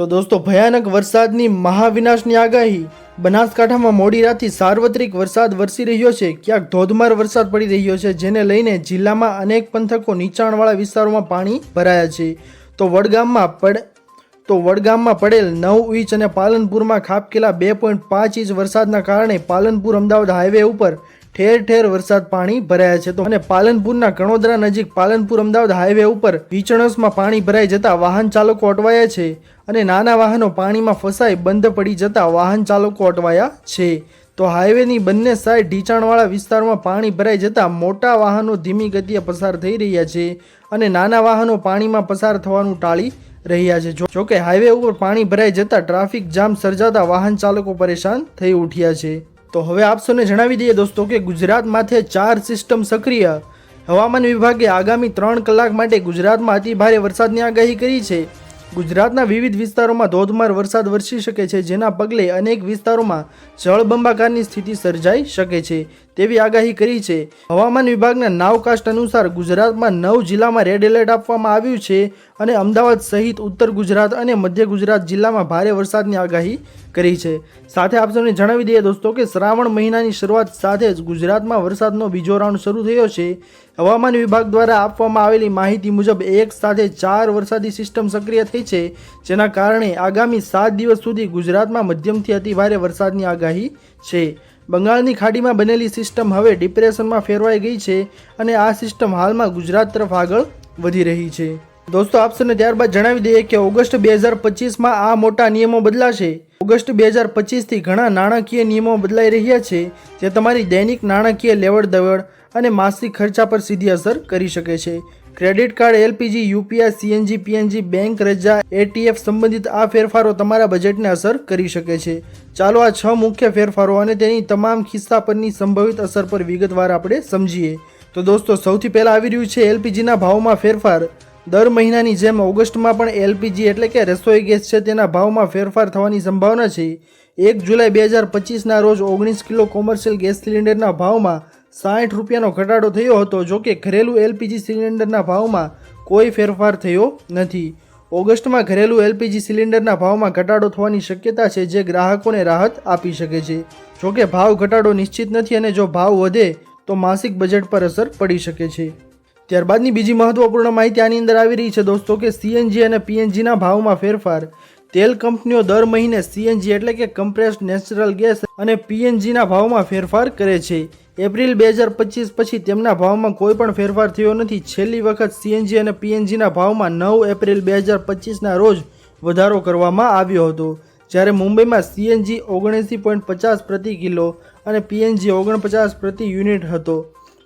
તો દોસ્તો, ભયાનક વરસાદની મહાવિનાશની આગાહી. બનાસકાંઠામાં મોડી રાતથી સાર્વત્રિક વરસાદ વરસી રહ્યો છે. ક્યાંક ધોધમાર વરસાદ પડી રહ્યો છે, જેને લઈને જિલ્લામાં અનેક પંથકો નીચાણવાળા વિસ્તારોમાં પાણી ભરાયા છે. તો વડગામમાં પડ, તો વડગામમાં પડેલ નવ ઇંચ અને પાલનપુરમાં ખાબકેલા બે પોઈન્ટ પાંચ ઇંચ વરસાદના કારણે પાલનપુર અમદાવાદ હાઈવે ઉપર ઠેર ઠેર વરસાદ પાણી ભરાયા છે તો અને પાલનપુરના કણોદરા નજીક પાલનપુર અમદાવાદ હાઈવે ઉપર વીચણસમાં પાણી ભરાઈ જતા વાહન ચાલકો અટવાયા છે અને નાના વાહનો પાણીમાં ફસાઈ બંધ પડી જતા વાહન ચાલકો અટવાયા છે. તો હાઈવેની બંને સાઈડ ઢીચાણવાળા વિસ્તારમાં પાણી ભરાઈ જતા મોટા વાહનો ધીમી ગતિએ પસાર થઈ રહ્યા છે અને નાના વાહનો પાણીમાં પસાર થવાનું ટાળી રહ્યા છે. જોકે હાઈવે ઉપર પાણી ભરાઈ જતા ટ્રાફિક જામ સર્જાતા વાહન ચાલકો પરેશાન થઈ ઉઠ્યા છે. તો હવે આપ જણાવી દઈએ દોસ્તો કે ગુજરાત માથે ચાર સિસ્ટમ સક્રિય. હવામાન વિભાગે આગામી ત્રણ કલાક માટે ગુજરાતમાં અતિ ભારે વરસાદની આગાહી કરી છે. ગુજરાતના વિવિધ વિસ્તારોમાં ધોધમાર વરસાદ વરસી શકે છે, જેના પગલે અનેક વિસ્તારોમાં જળબંબાકારની સ્થિતિ સર્જાઈ શકે છે. તેવી આગાહી કરી છે. હવામાન વિભાગના નાવકાસ્ટ અનુસાર ગુજરાતમાં નવ જિલ્લામાં રેડ એલર્ટ આપવામાં આવ્યું છે અને અમદાવાદ સહિત ઉત્તર ગુજરાત અને મધ્ય ગુજરાત જિલ્લામાં ભારે વરસાદની આગાહી કરી છે. સાથે આપ સૌને જણાવી દઈએ દોસ્તો કે શ્રાવણ મહિનાની શરૂઆત સાથે જ ગુજરાતમાં વરસાદનો બીજો રાઉન્ડ શરૂ થયો છે. હવામાન વિભાગ દ્વારા આપવામાં આવેલી માહિતી મુજબ એક સાથે ચાર વરસાદી સિસ્ટમ સક્રિય થઈ છે, જેના કારણે આગામી સાત દિવસ સુધી ગુજરાતમાં મધ્યમથી અતિભારે વરસાદની આગાહી છે. બંગાળની ખાડીમાં બનેલી સિસ્ટમ હવે ડિપ્રેશનમાં ફેરવાઈ ગઈ છે અને આ સિસ્ટમ હાલમાં ગુજરાત તરફ આગળ વધી રહી છે. દોસ્તો, આપ ત્યારબાદ જણાવી દઈએ કે ઓગસ્ટ બે હજાર પચીસમાં આ મોટા નિયમો બદલાશે. ઓગસ્ટ બે હજાર પચીસથી ઘણા નાણાકીય નિયમો બદલાઈ રહ્યા છે, જે તમારી દૈનિક નાણાકીય લેવડ દેવડ અને માસિક ખર્ચા પર સીધી અસર કરી શકે છે. Credit card, LPG, UPI, CNG, PNG, bank, રજા, એટીએફ સંબંધિત આ ફેરફારો તમારા બજેટને અસર કરી શકે છે. ચાલો આ છ મુખ્ય ફેરફારો અને તેની તમામ ખિસ્સા પરની સંભવિત અસર પર વિગતવાર આપણે સમજીએ. તો દોસ્તો, સૌથી પહેલાં આવી રહ્યું છે એલપીજીના ભાવમાં ફેરફાર. દર મહિનાની જેમ ઓગસ્ટમાં પણ એલપીજી એટલે કે રસોઈ ગેસ છે તેના ભાવમાં ફેરફાર થવાની સંભાવના છે. એક જુલાઈ બે હજાર પચીસના રોજ ઓગણીસ કિલો કોમર્શિયલ ગેસ સિલિન્ડરના ભાવમાં સાઠ રૂપિયાનો ઘટાડો થયો હતો જોકે ઘરેલું એલપીજી સિલિન્ડરના ભાવમાં કોઈ ફેરફાર થયો નથી. ઓગસ્ટમાં ઘરેલું એલપીજી સિલિન્ડરના ભાવમાં ઘટાડો થવાની શક્યતા છે જે ગ્રાહકોને રાહત આપી શકે છે. જોકે ભાવ ઘટાડો નિશ્ચિત નથી અને જો ભાવ વધે, તો માસિક બજેટ પર અસર પડી શકે છે. ત્યારબાદની બીજી મહત્વપૂર્ણ માહિતી આની અંદર આવી રહી છે દોસ્તો કે સીએનજી અને પીએનજીના ભાવમાં ફેરફાર. તેલ કંપનીઓ દર મહિને સીએનજી એટલે કે કમ્પ્રેસ્ડ નેચરલ ગેસ અને પીએનજીના ભાવમાં ફેરફાર કરે છે. એપ્રિલ બે હજાર પચીસ પછી તેમના ભાવમાં કોઈ પણ ફેરફાર થયો નથી. છેલ્લી વખત સીએનજી અને પીએનજીના ભાવમાં નવ એપ્રિલ બે હજાર પચીસના રોજ વધારો કરવામાં આવ્યો હતો. જ્યારે મુંબઈમાં સીએનજી ઓગણએંસી પોઈન્ટ પચાસ પ્રતિ કિલો અને પીએનજી ઓગણપચાસ પ્રતિ યુનિટ હતો.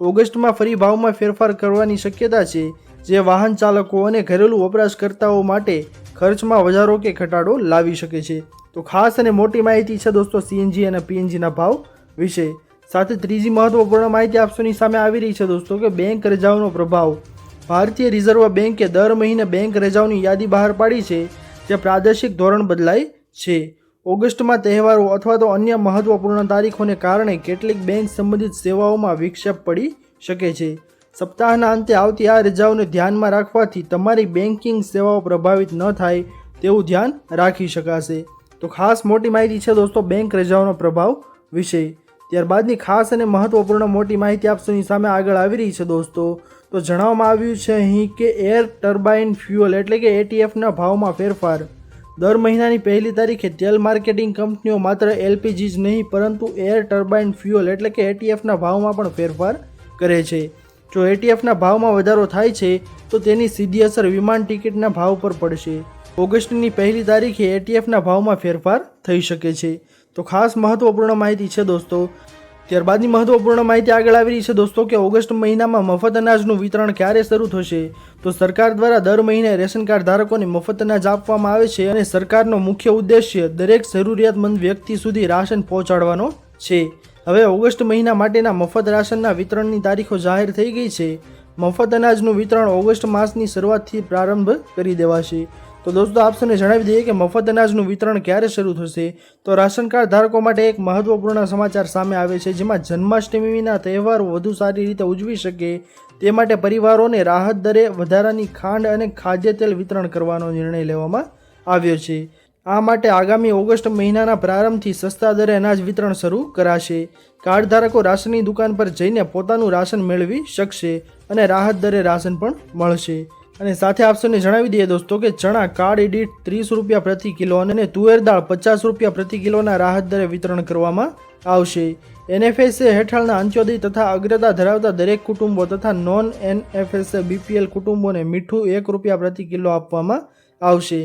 ઓગસ્ટમાં ફરી ભાવમાં ફેરફાર કરવાની શક્યતા છે, જે વાહન ચાલકો અને ઘરેલું વપરાશકર્તાઓ માટે ખર્ચમાં વધારો કે ઘટાડો લાવી શકે છે. તો ખાસ અને મોટી માહિતી છે દોસ્તો સીએનજી અને પીએનજીના ભાવ વિશે. સાથે ત્રીજી મહત્વપૂર્ણ માહિતી આપસોની સામે આવી રહી છે દોસ્તો, કે બેંક રજાઓનો પ્રભાવ. ભારતીય રિઝર્વ બેન્કે દર મહિને બેંક રજાઓની યાદી બહાર પાડી છે, જે પ્રાદેશિક ધોરણ બદલાય છે. ઓગસ્ટમાં તહેવારો અથવા તો અન્ય મહત્વપૂર્ણ તારીખોને કારણે કેટલીક બેંક સંબંધિત સેવાઓમાં વિક્ષેપ પડી શકે છે. સપ્તાહના અંતે આવતી આ રજાઓને ધ્યાનમાં રાખવાથી તમારી બેન્કિંગ સેવાઓ પ્રભાવિત ન થાય તેવું ધ્યાન રાખી શકાશે. તો ખાસ મોટી માહિતી છે દોસ્તો બેંક રજાઓનો પ્રભાવ વિશે. ત્યારબાદની ખાસ અને મહત્વપૂર્ણ મોટી માહિતી આપ સૌની સામે આગળ આવી રહી છે દોસ્તો. તો જણાવવામાં આવ્યું છે અહીં કે એર ટર્બાઇન ફ્યુઅલ એટલે કે એટીએફના ભાવમાં ફેરફાર. દર મહિનાની પહેલી તારીખે તેલ માર્કેટિંગ કંપનીઓ માત્ર એલપીજી જ નહીં, પરંતુ એર ટર્બાઇન ફ્યુઅલ એટલે કે એટીએફના ભાવમાં પણ ફેરફાર કરે છે. જો એટીએફના ભાવમાં વધારો થાય છે, તો તેની સીધી અસર વિમાન ટિકિટના ભાવ પર પડશે. ઓગસ્ટની પહેલી તારીખે એટીએફના ભાવમાં ફેરફાર થઈ શકે છે. તો ખાસ મહત્વપૂર્ણ માહિતી છે દોસ્તો. ત્યારબાદની મહત્વપૂર્ણ માહિતી આગળ આવી રહી છે દોસ્તો કે ઓગસ્ટ મહિનામાં મફત અનાજનું વિતરણ ક્યારે શરૂ થશે? તો સરકાર દ્વારા દર મહિને રેશન કાર્ડ ધારકોને મફત અનાજ આપવામાં આવે છે અને સરકારનો મુખ્ય ઉદ્દેશ્ય દરેક જરૂરિયાતમંદ વ્યક્તિ સુધી રાશન પહોંચાડવાનો છે. હવે ઓગસ્ટ મહિના માટેના મફત રાશનના વિતરણની તારીખો જાહેર થઈ ગઈ છે. મફત અનાજનું વિતરણ ઓગસ્ટ માસની શરૂઆતથી પ્રારંભ કરી દેવાશે. તો દોસ્તો, આપ જણાવી દઈએ કે મફત અનાજનું વિતરણ ક્યારે શરૂ થશે? તો રાશન કાર્ડ ધારકો માટે એક મહત્વપૂર્ણ સમાચાર સામે આવે છે, જેમાં જન્માષ્ટમીના તહેવારો વધુ સારી રીતે ઉજવી શકે તે માટે પરિવારોને રાહત દરે વધારાની ખાંડ અને ખાદ્ય તેલ વિતરણ કરવાનો નિર્ણય લેવામાં આવ્યો છે. આ માટે આગામી ઓગસ્ટ મહિનાના પ્રારંભથી સસ્તા દરે અનાજ વિતરણ શરૂ કરાશે. કાર્ડ ધારકો રાશનની દુકાન પર જઈને પોતાનું રાશન મેળવી શકશે અને રાહત દરે રાશન પણ મળશે. અને સાથે આપશોને જણાવી દઈએ દોસ્તો કે ચણા કાર્ડ દીઠ ત્રીસ રૂપિયા પ્રતિ કિલો અને તુવેર દાળ પચાસ રૂપિયા પ્રતિ કિલોના રાહત દરે વિતરણ કરવામાં આવશે. એનએફએસએ હેઠળના અંત્યોદય તથા અગ્રતા ધરાવતા દરેક કુટુંબો તથા નોન એનએફએસએ બીપીએલ કુટુંબોને મીઠું એક રૂપિયા પ્રતિ કિલો આપવામાં આવશે.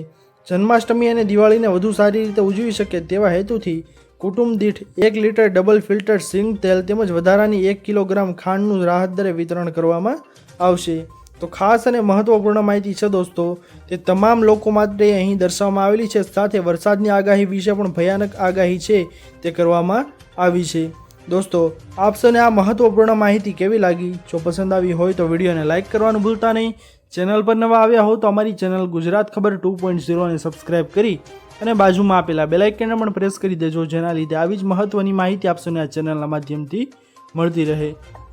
જન્માષ્ટમી અને દિવાળીને વધુ સારી રીતે ઉજવી શકે તેવા હેતુથી કુટુંબ દીઠ એક લીટર ડબલ ફિલ્ટર સિંગ તેલ તેમજ વધારાની એક કિલોગ્રામ ખાંડનું રાહત દરે વિતરણ કરવામાં આવશે. તો ખાસ અને મહત્વપૂર્ણ માહિતી છે દોસ્તો તે તમામ લોકો માટે અહીં દર્શાવવામાં આવેલી છે. સાથે વરસાદની આગાહી વિશે પણ ભયાનક આગાહી છે તે કરવામાં આવી છે. દોસ્તો, આપ આ મહત્વપૂર્ણ માહિતી કેવી લાગી? જો પસંદ આવી હોય તો વિડીયોને લાઇક કરવાનું ભૂલતા નહીં. ચેનલ પર નવા આવ્યા હો તો અમારી ચેનલ ગુજરાત ખબર ટુ પોઈન્ટ ઝીરોને સબસ્ક્રાઇબ કરી અને બાજુમાં આપેલા બેલાઇકનને પણ પ્રેસ કરી દેજો, જેના લીધે આવી જ મહત્વની માહિતી આપશોને આ ચેનલના માધ્યમથી મળતી રહે.